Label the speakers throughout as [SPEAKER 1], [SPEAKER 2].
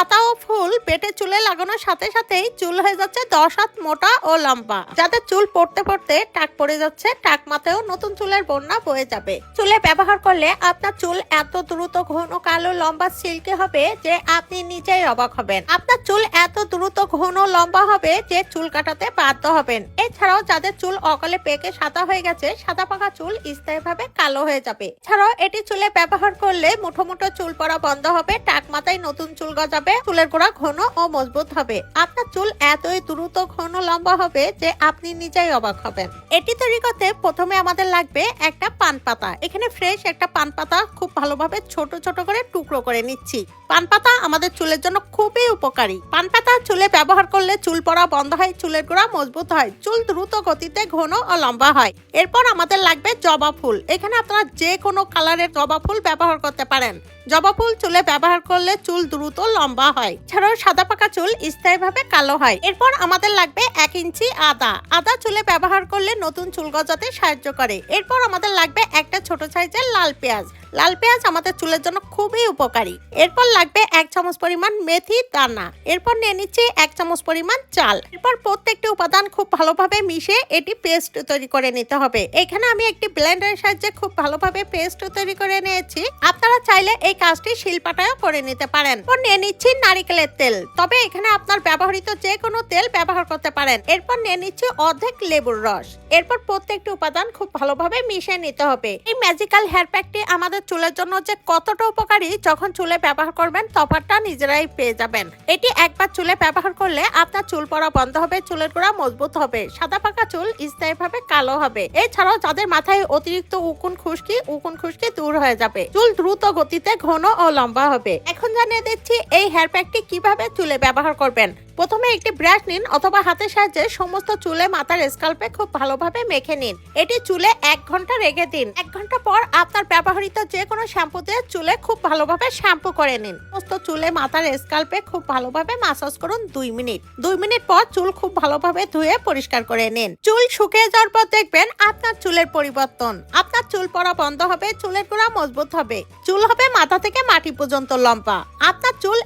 [SPEAKER 1] পাতা ও ফুল পেটে চুলে লাগানোর সাথে সাথেই চুল হয়ে যাচ্ছে দশ হাত মোটা ও লম্বা। যাদের চুল পড়তে পড়তে টাক পড়ে যাচ্ছে, টাক মাথায়ও নতুন চুলের বন্যা বয়ে যাবে। চুলে ব্যবহার করলে আপনার চুল এত দ্রুত ঘন কালো লম্বা সিল্কি হবে যে আপনি নিজেই অবাক হবেন। আপনার চুল এত দ্রুত ঘন লম্বা হবে যে চুল কাটাতে বাধ্য হবেন। এছাড়াও যাদের চুল অকালে পেকে সাদা হয়ে গেছে, সাদা পাকা চুল স্থায়ীভাবে কালো হয়ে যাবে। এছাড়াও এটি চুলে ব্যবহার করলে মুঠো মুঠো চুল পড়া বন্ধ হবে, টাক মাথায় নতুন চুল গজাবে, চুলের গোড়া ঘন ও মজবুত হবে। আপনার চুল এতই দ্রুত ঘন লম্বা হবে যে আপনি নিজেই অবাক হবেন। এটি তৈরি করতে প্রথমে আমাদের লাগবে একটা পান পাতা। এখানে ফ্রেশ একটা পান পাতা খুব ভালোভাবে ছোট ছোট করে টুকরো করে নিচ্ছি। পান পাতা আমাদের চুলের জন্য খুবই উপকারী। পান পাতা চুলে ব্যবহার করলে চুল পড়া বন্ধ হয়, চুলের গোড়া মজবুত হয়, চুল দ্রুত গতিতে ঘন ও লম্বা হয়। এরপর আমাদের লাগবে জবা ফুল। এখানে আপনারা যে কোনো কালারের জবা ফুল ব্যবহার করতে পারেন। জবা ফুল চুলে ব্যবহার করলে চুল দ্রুত লম্বা হয়। ছাড়াও সাদা পাকা চুল স্থায়ীভাবে কালো হয়। এরপর আমাদের লাগবে এক ইঞ্চি আদা। আদা চুলে ব্যবহার করলে নতুন চুল গজাতে সাহায্য করে। এরপর আমাদের লাগবে একটা ছোট সাইজের লাল পেঁয়াজ। লাল পেঁয়াজ আমাদের চুলের জন্য খুবই উপকারী। এরপর লাগবে এক চামচ পরিমাণ মেথি দানা। এরপর নিয়ে নিচ্ছি এক চামচ পরিমাণ চাল। এরপর প্রত্যেকটি উপাদান খুব ভালোভাবে মিশে এটি পেস্ট তৈরি করে নিতে হবে। এখানে আমি একটি ব্লেন্ডারের সাহায্যে খুব ভালোভাবে পেস্ট তৈরি করে নিয়েছি। আপনারা চাইলে এই কাজটি শিলপাটায়ও করে নিতে পারেন। নিয়ে নিচ্ছি নারিকেলের তেল। তবে এখানে আপনার ব্যবহৃত যে কোনো তেল ব্যবহার করতে পারেন। এরপর নিয়ে নিচ্ছি অর্ধেক লেবুর রস। এরপর প্রত্যেকটি উপাদান খুব ভালোভাবে মিশিয়ে নিতে হবে। এই ম্যাজিক্যাল হেয়ার প্যাকটি আমাদের চুলের জন্য যে কতটা উপকারী, যখন চুলে ব্যবহার করবেন, তফাৎটা নিজেরাই পেয়ে যাবেন। এটি একবার চুলে ব্যবহার করলে আপনার চুল পড়া বন্ধ হবে, চুলের গোড়া মজবুত হবে, সাদা পাকা চুল স্থায়ীভাবে কালো হবে। এছাড়াও যাদের মাথায় অতিরিক্ত উকুন খুশকি উকুন খুশকি দূর হয়ে যাবে। চুল দ্রুত গতিতে ঘন ও লম্বা হবে। এখন জানিয়ে দিচ্ছি এই হেয়ার প্যাকটি কীভাবে চুলে ব্যবহার করবেন। প্রথমে একটি ব্রাশ নিন অথবা হাতের সাহায্যে সমস্ত চুলে মাথার স্কাল্পে খুব ভালোভাবে মেখে নিন। এটি চুলে এক ঘণ্টা রেখে দিন। এক ঘণ্টা পর আপনার ব্যবহৃত যে কোনো শ্যাম্পু দিয়ে চুলে খুব ভালোভাবে শ্যাম্পু করে নিন। সমস্ত চুলে মাথার স্কাল্পে খুব ভালোভাবে মাসাজ করুন দুই মিনিট। দুই মিনিট পর চুল খুব ভালোভাবে ধুয়ে পরিষ্কার করে নিন। চুল শুকিয়ে যাওয়ার পর দেখবেন আপনার চুলের পরিবর্তন। আপনার চুল পড়া বন্ধ হবে, চুলের গোড়া মজবুত হবে। চুল হবে মাথা থেকে মাটি পর্যন্ত লম্বা। আপনার চুল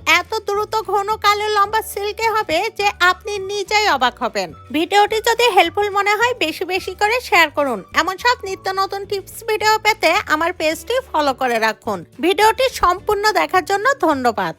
[SPEAKER 1] দ্রুত ঘন কালো লম্বা সিল্কে হবে যে আপনি নিজেই অবাক হবেন। ভিডিওটি যদি হেল্পফুল মনে হয়, বেশি বেশি করে শেয়ার করুন। এমন সব নিত্য নতুন টিপস ভিডিও পেতে আমার পেজটি ফলো করে রাখুন। ভিডিওটি সম্পূর্ণ দেখার জন্য ধন্যবাদ।